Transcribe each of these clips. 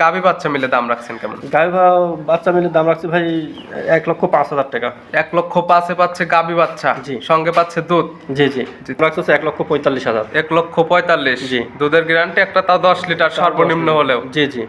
গাবি বাচ্চা মিলে দাম রাখছেন কেমন? গাভী বাচ্চা মিলে দাম রাখছি ভাই এক লক্ষ পাঁচ হাজার টাকা। এক লক্ষ পাঁচে পাচ্ছে গাভী বাচ্চা জি। সঙ্গে পাচ্ছে দুধ? জি জি। রাখছে এক লক্ষ পঁয়তাল্লিশ হাজার। এক লক্ষ পঁয়তাল্লিশ। জি। দুধের গ্যারান্টি একটা তা দশ লিটার। সর্বনিম্ন হলেও। জি জি।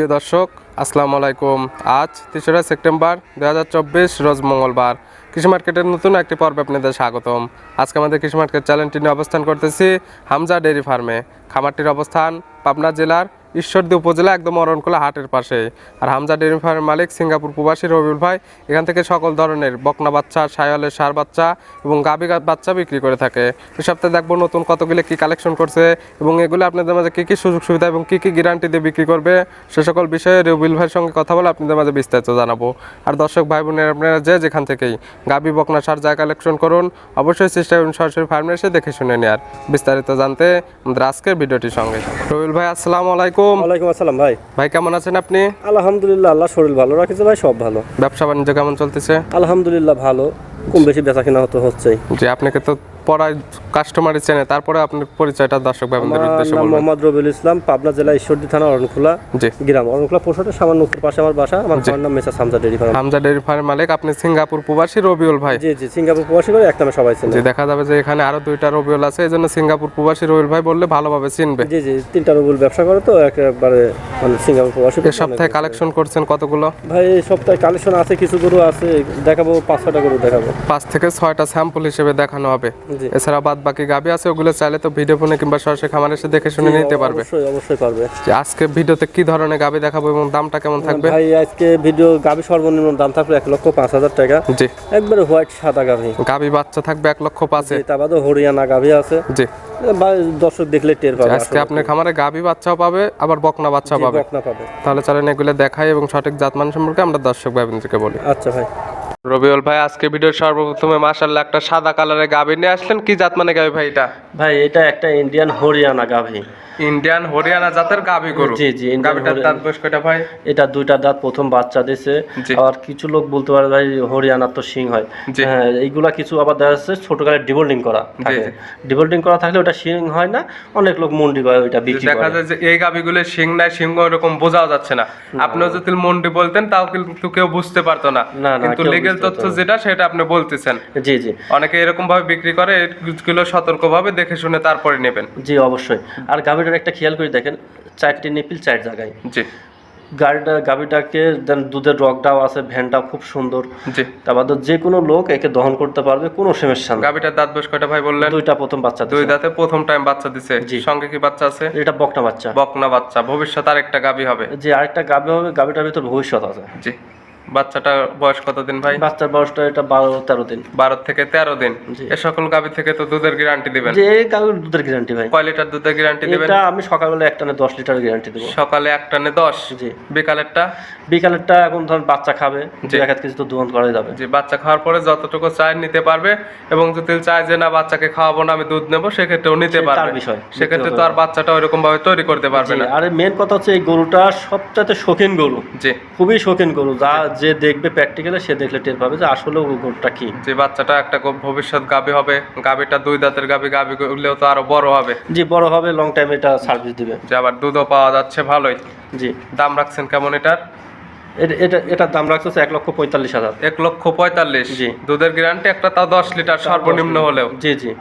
প্রিয় দর্শক, আসসালামু আলাইকুম। আজ তেসরা সেপ্টেম্বর দু হাজার চব্বিশ, রোজ মঙ্গলবার। কৃষি মার্কেটের নতুন একটি পর্বে আপনাদের স্বাগতম। আজকে আমাদের কৃষি মার্কেট চ্যানেলটি নিয়ে অবস্থান করতেছি হামজা ডেয়ারি ফার্মে। খামারটির অবস্থান পাবনা জেলার ঈশ্বরদী উপজেলা একদম অরণকোলা হাটের পাশে। আর হামজা ডেয়ারি ফার্মের মালিক সিঙ্গাপুর প্রবাসী রবিউল ভাই, এখান থেকে সকল ধরনের বকনা বাচ্চা, সায়ালের সার বাচ্চা এবং গাবি বাচ্চা বিক্রি করে থাকে। এই সপ্তাহে দেখব নতুন কতগুলো কি কালেকশন করছে এবং এগুলো আপনাদের মাঝে কী কী সুযোগ সুবিধা এবং কী কী গ্যারান্টি দিয়ে বিক্রি করবে, সে সকল বিষয়ে রবিউল ভাইয়ের সঙ্গে কথা বলে আপনাদের মাঝে বিস্তারিত জানাব। আর দর্শক ভাই বোনের, আপনারা যে যেখান থেকেই গাবি বকনা সার যা কালেকশন করুন, অবশ্যই চেষ্টা করুন সরাসরি ফার্মে এসে দেখে শুনে নেওয়ার বিস্তারিত জানতে আমাদের আজকের ভিডিওটির সঙ্গে। রবিউল ভাই, আসসালামু আলাইকুম। ওয়ালাইকুম আসসালাম ভাই। ভাই কেমন আছেন আপনি? আলহামদুলিল্লাহ আল্লাহ শরীর ভালো। রাখেছে ভাই? সব ভালো। ব্যবসা বাণিজ্য কেমন চলতেছে? আলহামদুলিল্লাহ ভালো। কম বেশি বেচা কিনা হতে হচ্ছেই। যে আপনাকে তো পড়ায় কাস্টমারই চেনে তারপরে আপনার পরিচয়টা দর্শক আমার উদ্দেশ্যে বলবেন। মোহাম্মদ রবিউল ইসলাম পাবনা জেলা ঈশ্বরদী থানা অরণখোলা জি। গ্রাম। অরণখোলা পোশাটের সামান্য উত্তর পাশে আমার বাসা আমার ঘরের নাম মেসা সামজা ডেরি ফার্ম। হামজা ডেয়ারি ফার্মের মালিক আপনি সিঙ্গাপুর প্রবাসী রবিউল ভাই। জি জি সিঙ্গাপুর প্রবাসী করে একদম সবাই চেনে। যে দেখা যাবে যে এখানে আরও দুইটা রবিউল আছে এই জন্য সিঙ্গাপুর প্রবাসী রবিউল ভাই বললে ভালোভাবে চিনবে। জি জি তিনটা রবুল ব্যবসা করে তো একেবারে মানে সিঙ্গাপুর প্রবাসী এ সপ্তাহে কালেকশন করছেন কতগুলো? ভাই এই সপ্তাহে কালেকশন আছে কিছু গরু আছে দেখাবো পাঁচ গরু দেখাবো। পাঁচ থেকে ছয়টা স্যাম্পল হিসেবে দেখানো হবে। জি এছাড়া বাদ বাকি গাবি আছে ওগুলো চাইলে তো ভিডিও ফোনে কিংবা সরাসরি খামার এসে দেখে শুনে নিতে পারবে। অবশ্যই অবশ্যই পারবে। আজকে ভিডিওতে কি ধরনের গাবি দেখাবো এবং দামটা কেমন থাকবে? ভাই আজকে ভিডিও গাভি সর্বনিম্ন দাম থাকবে এক লক্ষ পাঁচ হাজার টাকা। জি। একবারে হোয়াইট সাদা গাভি গাবি বাচ্চা থাকবে এক লক্ষ পাঁচে। তা বাদে হরিয়ানা গাভি আছে। জি। দর্শক দেখলে টের পাবে আজকে আপনার খামারে গাবি বাচ্চাও পাবে আবার বকনা বাচ্চাও পাবে। বকনা পাবে। তাহলে চলেন এগুলো দেখাই এবং সঠিক জাতমান সম্পর্কে আমরা দর্শক ভাইবোনদেরকে বলি। আচ্ছা ভাই। রবিউল ভাই আজকে ভিডিওর সর্বপ্রথমে মাশাআল্লাহ একটা সাদা কালারের গাবি নিয়ে আসলেন। কি জাত মানে গাবি ভাই এটা? ভাই এটা একটা ইন্ডিয়ান হরিয়ানা গাভি। ইন্ডিয়ান হরিয়ানা জাতের গাবি গরু? জি জি গাবিটার দাঁত বয়স কয়টা ভাই? এটা দুইটা দাঁত প্রথম বাচ্চা দিছে। জি। আবার কিছু লোক বলতে পারে ভাই হরিয়ানার তো শিং হয়। হ্যাঁ এইগুলা কিছু আবার দেখা যাচ্ছে ছোটকালে ডিবোল্ডিং করা থাকে। জি। ডিবোল্ডিং করা থাকলে ওটা সিং হয় না অনেক লোক মন্ডি করে ওইটা বিক্রি দেখা যায় যে এই গাবিগুলো সিং নাই সিংহ এরকম বোঝাও যাচ্ছে না। আপনিও যদি মন্ডি বলতেন তাও কিন্তু কেউ বুঝতে পারতো না। কিন্তু কেউ লিগেল তথ্য যেটা সেটা আপনি বলতেছেন। জি জি। অনেকে এরকম ভাবে বিক্রি করে এগুলো সতর্ক ভাবে দেখে শুনে তারপরে নেবেন। জি অবশ্যই। আর গাভীটার একটা খেয়াল করে দেখেন চারটি নিপিল চার জায়গায়। জি। গাড়িটা গাভিটাকে দেন দুধের রকটাও আছে ভ্যানটাও খুব সুন্দর। জি। তারপর যে কোনো লোক একে দহন করতে পারবে কোনো সমস্যা নেই গাবিটার দাঁত বয়স কয়টা ভাই বললেন? দুইটা প্রথম বাচ্চা দুই দাঁতে প্রথম টাইম বাচ্চা দিছে। জি। সঙ্গে কি বাচ্চা আছে? এটা বকনা বাচ্চা। বকনা বাচ্চা। ভবিষ্যৎ আর একটা গাবি হবে। যে আরেকটা গাভি হবে গাভিটার ভিতর ভবিষ্যৎ আছে। জি। বাচ্চাটা বয়স কতদিন ভাই? বাচ্চার বয়সটা এটা বারো তেরো দিন। বারো থেকে তেরো দিন। এ সকল গাবি থেকে তো দুধের গ্যারান্টি দিবেন? যে গাভির দুধের গ্যারান্টি ভাই। কয় লিটার দুধের গ্যারান্টি দিবেন? এটা আমি সকালবেলা একটা না দশ লিটার গ্যারান্টি দেবো। সকালে এক টানে দশ? জি। বিকালেরটা? বিকালেরটা এখন বাচ্চা খাবে। দু এক কিছু তো দোহন করা যাবে। যে বাচ্চা খাওয়ার পরে যতটুকু চায় নিতে পারবে এবং যদি চায় যে না বাচ্চাকে খাওয়াবো না আমি দুধ নেব সেক্ষেত্রেও নিতে পারবে। বিষয়। সেক্ষেত্রে তো আর বাচ্চাটা ওইরকম ভাবে তৈরি করতে পারবে না। আর মেন কথা হচ্ছে এই গরুটা সবচাইতে শৌখিন গরু। জি। খুবই শৌখিন গরু। যা যে দেখবে প্র্যাকটিক্যালে সে দেখলে টের পাবে যে আসলে ওই গরুটা কি। যে বাচ্চাটা একটা গো- ভবিষ্যৎ গাবি হবে গাবিটা দুই দাঁতের গাবি গাবি গুলেও তো আরও বড় হবে। জি বড় হবে লং টাইম এটা সার্ভিস দিবে। যে আবার দুধও পাওয়া যাচ্ছে ভালোই। জি। দাম রাখছেন কেমন এটার? এটা এটা এটার দাম রাখছে হচ্ছে এক লক্ষ পঁয়তাল্লিশ হাজার। এক লক্ষ পঁয়তাল্লিশ। জি। দুধের গ্যারান্টি একটা তাও দশ লিটার সর্বনিম্ন হলেও। জি জি।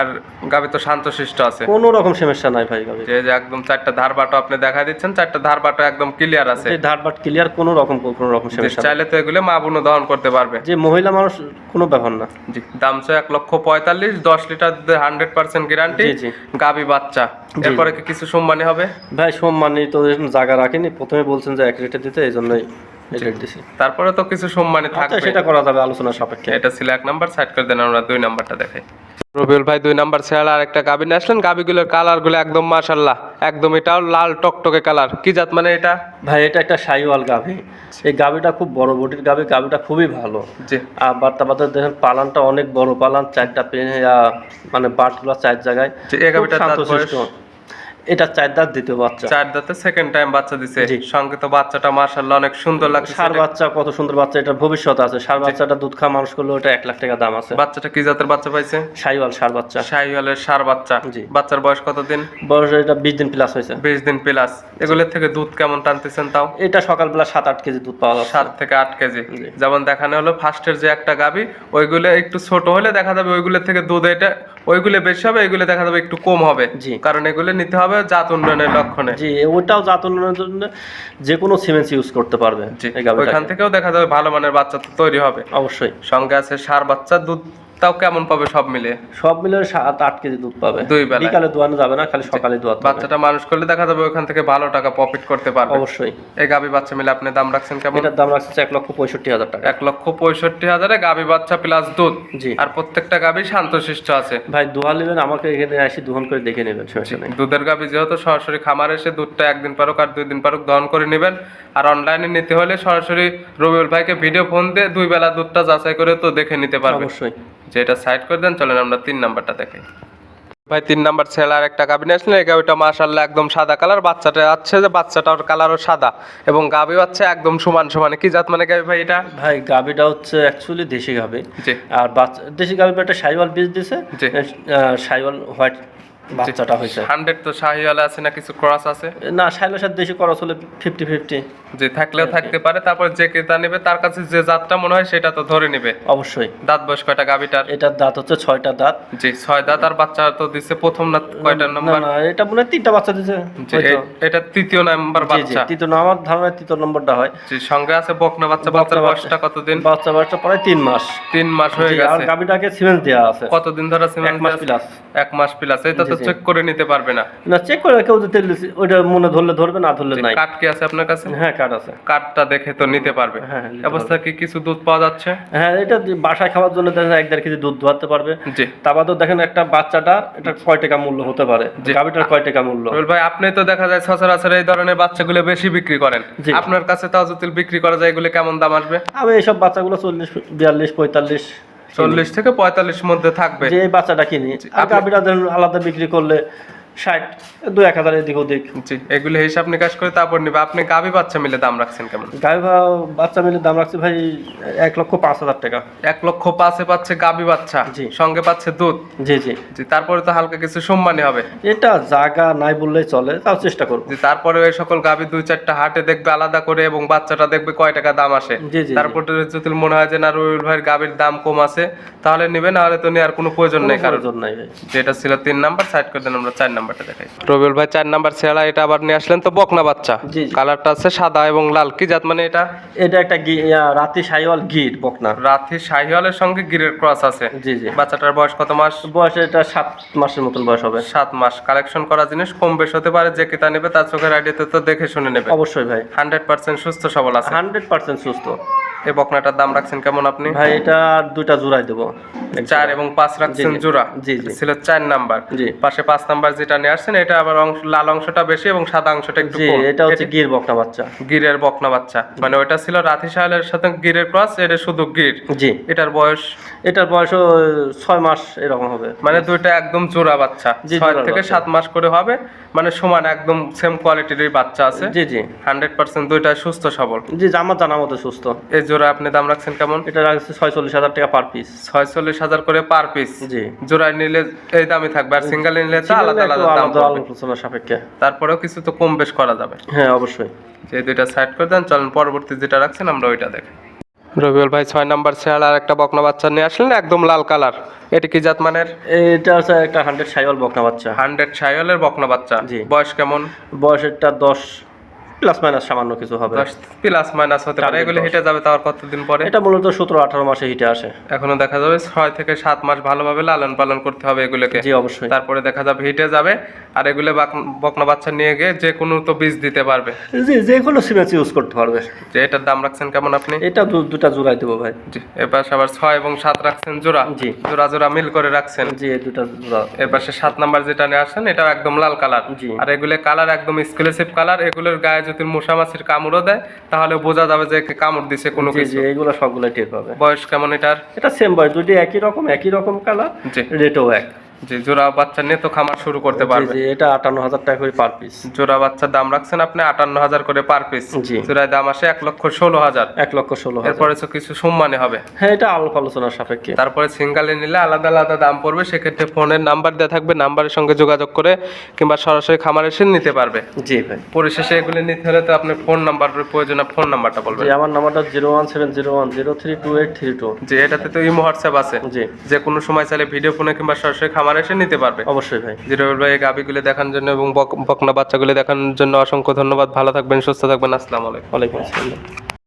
আর গাবি তো শান্তশিষ্ট আছে। কোনো রকম সমস্যা নাই ভাই গাভি যে একদম চারটা ধার বাটো আপনি দেখা দিচ্ছেন চারটা ধার বাটো একদম ক্লিয়ার আছে। এই ধার বাট ক্লিয়ার কোনো রকম কোনো রকম সমস্যা। চাইলে তো এগুলো মা বোনও দহন করতে পারবে। যে মহিলা মানুষ কোনো ব্যাপার না। জি দাম তো এক লক্ষ পঁয়তাল্লিশ দশ লিটার হান্ড্রেড পার্সেন্ট গ্যারান্টি। গাবি বাচ্চা। এরপরে কি কিছু সম্মানী হবে? ভাই সম্মানই তো জায়গা রাখেনি। প্রথমে বলছেন যে এক রেটে দিতে এই জন্যই তারপরে তো কিছু সম্মানী আচ্ছা থাকবে। সেটা করা যাবে আলোচনা সাপেক্ষে। এটা ছিল এক নাম্বার সাইড করে দেন আমরা দুই নাম্বারটা দেখাই। রবিউল ভাই দুই নাম্বার শেয়াল আর একটা গাবি নিয়ে আসলেন। গাবিগুলোর কালারগুলো একদম মাশাল্লাহ একদম এটাও লাল টকটকে কালার কি জাত মানে এটা? ভাই এটা একটা সাইওয়াল গাভি। এই গাভিটা খুব বড় বটির গাভি গাভিটা খুবই ভালো। জি। আবার বার্তা দেখেন পালানটা অনেক বড় পালান চারটা পেন মানে বাটগুলো চার জায়গায়। এই শান্তশিষ্ট। এটা চার দাঁত দ্বিতীয় বাচ্চা। চার দাঁতে সেকেন্ড টাইম বাচ্চা দিছে। সঙ্গে তো বাচ্চাটা মার্শাল্লাহ অনেক সুন্দর লাগছে সার বাচ্চা কত সুন্দর বাচ্চা এটা ভবিষ্যৎ আছে। সার বাচ্চাটা দুধ খাওয়া মানুষ করলে ওটা এক লাখ টাকা দাম আছে। বাচ্চাটা কি জাতের বাচ্চা পাইছে? সাইওয়াল সার বাচ্চা। শাহিওয়ালের সার বাচ্চা। জি। বাচ্চার বয়স কতদিন? বয়স এটা বিশ দিন প্লাস হয়েছে। বিশ দিন প্লাস এগুলোর থেকে দুধ কেমন টানতেছেন তাও? এটা সকালবেলা সাত আট কেজি দুধ পাওয়া যাচ্ছে। সাত থেকে আট কেজি। যেমন দেখানো হলো ফার্স্টের যে একটা গাবি ওইগুলো একটু ছোট হলে দেখা যাবে ওইগুলো থেকে দুধ এটা ওইগুলো বেশি হবে এগুলো দেখা যাবে একটু কম হবে। জি। কারণ এগুলো নিতে হবে জাত উন্নয়নের লক্ষণে। জি ওটাও জাত উন্নয়নের জন্য যে কোনো সিমেন্স ইউজ করতে পারবে জি ওইখান থেকেও দেখা যাবে ভালো মানের বাচ্চা তো তৈরি হবে। অবশ্যই। সঙ্গে আছে সার বাচ্চা দুধ তাও কেমন পাবে সব মিলে? সব মিলে সাত আট কেজি দুধ পাবে। দুই বেলায়। বিকালে দোয়ানো যাবে না খালি সকালে দোয়াতে বাচ্চাটা মানুষ করলে দেখা যাবে ওইখান থেকে ভালো টাকা প্রফিট করতে পারবে। অবশ্যই। এই গাবি বাচ্চা মিলে আপনি দাম রাখছেন কেমন? এটার দাম রাখছে এক লক্ষ পঁয়ষট্টি হাজার টাকা। এক লক্ষ পঁয়ষট্টি হাজারে গাবি বাচ্চা প্লাস দুধ। জি। আর প্রত্যেকটা গাবি শান্তশিষ্ট আছে। ভাই দোয়া নেবেন আমাকে এখানে আসি দোহন করে দেখে নেবেন দুধের গাবি যেহেতু সরাসরি খামার এসে দুধটা একদিন পারুক আর দুই দিন পারুক দহন করে নেবেন। আর অনলাইনে নিতে হলে সরাসরি রবিউল ভাইকে ভিডিও ফোন দিয়ে দুই বেলা দুধটা যাচাই করে তো দেখে নিতে পারবে অবশ্যই। যে এটা সাইড করে দেন চলেন আমরা তিন নাম্বারটা দেখাই ভাই তিন নাম্বার ছেলে আর একটা গাবি নিয়েছিলেন এই গাবিটা মাশাল্লাহ একদম সাদা কালার বাচ্চাটা আছে যে বাচ্চাটার কালারও সাদা এবং গাবি হচ্ছে একদম সমান সমান। কি জাত মানে গাবি ভাই এটা? ভাই গাভিটা হচ্ছে অ্যাকচুয়ালি দেশি গাভি। আর বাচ্চা দেশি গাভি একটা সাইওয়াল বীজ দিছে। সাইওয়াল হোয়াইট বাচ্চাটা হয়েছে। হান্ড্রেড তো শাহিওয়ালা আছে না কিছু ক্রস আছে? না সাথে দেশি খরচ হলে ফিফটি ফিফটি যে থাকলেও থাকতে পারে তারপর যে ক্রেতা নেবে তার কাছে যে জাতটা মনে হয় সেটা তো ধরে নেবে। অবশ্যই। দাঁত বয়স কয়টা গাবিটার এটার দাঁত হচ্ছে ছয়টা দাঁত। জি ছয় দাঁত আর বাচ্চা তো দিচ্ছে প্রথম না কয়টা নাম্বার না এটা মনে হয় তিনটা বাচ্চা দিছে এটা তৃতীয় নাম্বার বাচ্চা। তৃতীয় না, আমার ধারণা তৃতীয় নম্বরটা হয়। জি সঙ্গে আছে বকনা বাচ্চা বাচ্চার বাচ্চা। বয়সটা কতদিন? বাচ্চা বাচ্চা পরে তিন মাস। তিন মাস হয়ে জি, আর গেছে গাভিটাকে সিমেন্স দেওয়া আছে। কতদিন ধরে এক মাস? প্লাস এক মাস প্লাস এটা চেক করে নিতে পারবে না। না চেক করে কেউ যদি ওইটা মনে ধরলে ধরবে না ধরলে নাই। কার্ড কি আছে আপনার কাছে? হ্যাঁ কার্ড আছে। কার্ডটা দেখে তো নিতে পারবে। হ্যাঁ, অবস্থা কি কিছু দুধ পাওয়া যাচ্ছে? হ্যাঁ এটা বাসায় খাওয়ার জন্য দেখেন এক দেড় কেজি দুধ ধোয়াতে পারবে। জি। তা বাদেও দেখেন একটা বাচ্চাটার এটা কয় টাকা মূল্য হতে পারে। গাভিটার কয় টাকা মূল্য? ভাই আপনি তো দেখা যায় সচরাচর এই ধরনের বাচ্চাগুলো বেশি বিক্রি করেন। আপনার কাছে তাও যদি বিক্রি করা যায় এগুলো কেমন দাম আসবে? আমি এইসব বাচ্চাগুলো চল্লিশ বিয়াল্লিশ পঁয়তাল্লিশ চল্লিশ থেকে পঁয়তাল্লিশ মধ্যে থাকবে। যে এই বাচ্চাটা কিনি। আলাদা বিক্রি করলে ষাট দু এক হাজার এদিক ওদিক। জি এগুলো হিসাব নিকাশ করে তারপর নিবে। আপনি গাভি বাচ্চা মিলে দাম রাখছেন কেমন? গাভি বাচ্চা মিলে দাম রাখছে ভাই এক লক্ষ পাঁচ হাজার টাকা। এক লক্ষ পাঁচে পাচ্ছে গাভি বাচ্চা জি। সঙ্গে পাচ্ছে দুধ? জি জি। জি তারপরে তো হালকা কিছু সম্মানী হবে। এটা জায়গা নাই বললেই চলে তাও চেষ্টা করব। যে তারপরে ওই সকল গাভি দুই চারটা হাটে দেখবে আলাদা করে এবং বাচ্চাটা দেখবে কয় টাকা দাম আসে। জি, জি, জি। তারপরে যদি মনে হয় যে না রবিউল ভাইয়ের গাভির দাম কম আছে তাহলে নিবে না হলে তো নেওয়ার কোনো প্রয়োজন নেই কারণ যেটা ছিল তিন নাম্বার সাইড করে দেন আমরা চার নাম্বারটা দেখাই। রবিউল ভাই চার নাম্বার ছেড়া এটা আবার নিয়ে আসলেন তো বকনা বাচ্চা। কালারটা আছে সাদা এবং লাল। কি জাত মানে এটা? এটা একটা রাতি সাইওয়াল গিট বকনা। শাহিওয়ালের সঙ্গে গিরের ক্রস আছে। জি জি। বাচ্চাটার বয়স কত মাস? বয়স এটা সাত মাসের মতন বয়স হবে। সাত মাস। কালেকশন করা জিনিস কম বেশ হতে পারে যে কিতা নেবে তার চোখের আইডিয়াতে তো দেখে শুনে নেবে। অবশ্যই ভাই। হান্ড্রেড পার্সেন্ট সুস্থ সবল আছে। হান্ড্রেড পার্সেন্ট সুস্থ। এই বকনাটার দাম রাখছেন কেমন আপনি? ভাই এটা দুইটা জোড়াই দেবো। চার এবং পাঁচ রাখছেন। জোড়া? জি। ছিল চার নাম্বার। জি। পাশে পাঁচ নাম্বার যেটা নিয়ে আসছেন এটা আবার অংশ লাল অংশটা বেশি এবং সাদা অংশটা একটু কম। এটা হচ্ছে গির বকনা বাচ্চা। গিরের বকনা বাচ্চা। মানে ওটা ছিল রাথি সাথে গিরের ক্রস এটা শুধু গির। জি। এটার বয়স? এটার বয়সও ছয় মাস এরকম হবে। মানে দুইটা একদম জোড়া বাচ্চা। ছয় থেকে সাত মাস করে হবে। মানে সমান একদম সেম কোয়ালিটির বাচ্চা আছে। জি জি। হান্ড্রেড পার্সেন্ট দুইটা সুস্থ সবল। জি আমার জানা মতো সুস্থ। এই জোড়া আপনি দাম রাখছেন কেমন? এটা রাখছে ছয়চল্লিশ হাজার টাকা পার পিস ছয়চল্লিশ হাজার করে পার পিস জি। জোড়ায় নিলে এই দামই থাকবে আর সিঙ্গেল নিলে আলাদা আলাদা দাম সাপেক্ষে। তারপরেও কিছু তো কম বেশ করা যাবে। হ্যাঁ অবশ্যই। যে দুইটা সাইড করে দেন চলেন পরবর্তী যেটা রাখছেন আমরা ওইটা দেখি। রবিউল ভাই ছয় নাম্বার শেয়াল আর একটা বকনা বাচ্চা নিয়ে আসলেন একদম লাল কালার। এটা কি জাত মানের? এটা হচ্ছে একটা হান্ড্রেড সাইওয়াল বকনা বাচ্চা। হান্ড্রেড সাইওয়ালের বকনা বাচ্চা। জি। বয়স কেমন? বয়সেরটা দশ প্লাস মাইনাস সামান্য কিছু হবে। প্লাস মাইনাস হতে পারে এগুলো। হেঁটে যাবে তার কতদিন পরে? এটা মূলত সতেরো আঠারো মাসে হিটে আসে। এখনও দেখা যাবে ছয় থেকে সাত মাস ভালোভাবে লালন পালন করতে হবে এগুলোকে। জি অবশ্যই। তারপরে দেখা যাবে হিটে যাবে আর এগুলো বকনা বাচ্চা নিয়ে গিয়ে যে কোনো তো বীজ দিতে পারবে। জি যে কোনো সিমেন্স ইউজ করতে পারবে। যে এটার দাম রাখছেন কেমন আপনি? এটা দুটা জোড়াই দেবো ভাই। জি পাশে আবার ছয় এবং সাত রাখছেন জোড়া। জি। জোড়া জোড়া মিল করে রাখছেন। জি এই দুটা জোড়া। এর পাশে সাত নাম্বার যেটা নিয়ে আসছেন এটা একদম লাল কালার। জি। আর এগুলো কালার একদম এক্সক্লুসিভ কালার এগুলোর গায়ে যদি মশা মাছির কামড়ও দেয় তাহলে বোঝা যাবে যে কামড় দিছে কোনো কিছু। এগুলো এইগুলো সবগুলো টের পাবে বয়স কেমন এটার? এটা সেম বয়স দুটি একই রকম একই রকম কালার রেটও এক। যে জোড়া বাচ্চা নিয়ে তো খামার শুরু করতে জি পারবে। জি এটা আটান্ন হাজার টাকা করে পার পিস জোড়া বাচ্চার দাম রাখছেন আপনি আটান্ন হাজার করে পার পিস জি। জোড়ায় দাম আসে এক লক্ষ ষোলো হাজার। এক লক্ষ ষোলো এরপরে তো কিছু সম্মানে হবে। হ্যাঁ এটা আলোক আলোচনার সাপেক্ষে। তারপরে সিঙ্গালে নিলে আলাদা আলাদা দাম পড়বে সেক্ষেত্রে ফোনের নাম্বার দেওয়া থাকবে নাম্বারের সঙ্গে যোগাযোগ করে কিংবা সরাসরি খামার এসে নিতে পারবে। জি ভাই। পরিশেষে এগুলি নিতে হলে তো আপনার ফোন নাম্বার প্রয়োজন ফোন নাম্বারটা বলবেন। জি আমার নাম্বারটা zero one seven zero one zero three two eight three two. যে এটাতে তো ইমো হোয়াটসঅ্যাপ আছে। জি। যে কোনো সময় চাইলে ভিডিও ফোনে কিংবা সরাসরি খামার এসে নিতে পারবে। অবশ্যই ভাই। জিরো ভাই এই দেখার জন্য এবং বক- বকনা বাচ্চাগুলো দেখানোর জন্য অসংখ্য ধন্যবাদ। ভালো থাকবেন সুস্থ থাকবেন। আসসালামু আলাইকুম। ওয়ালাইকুম আসসালাম।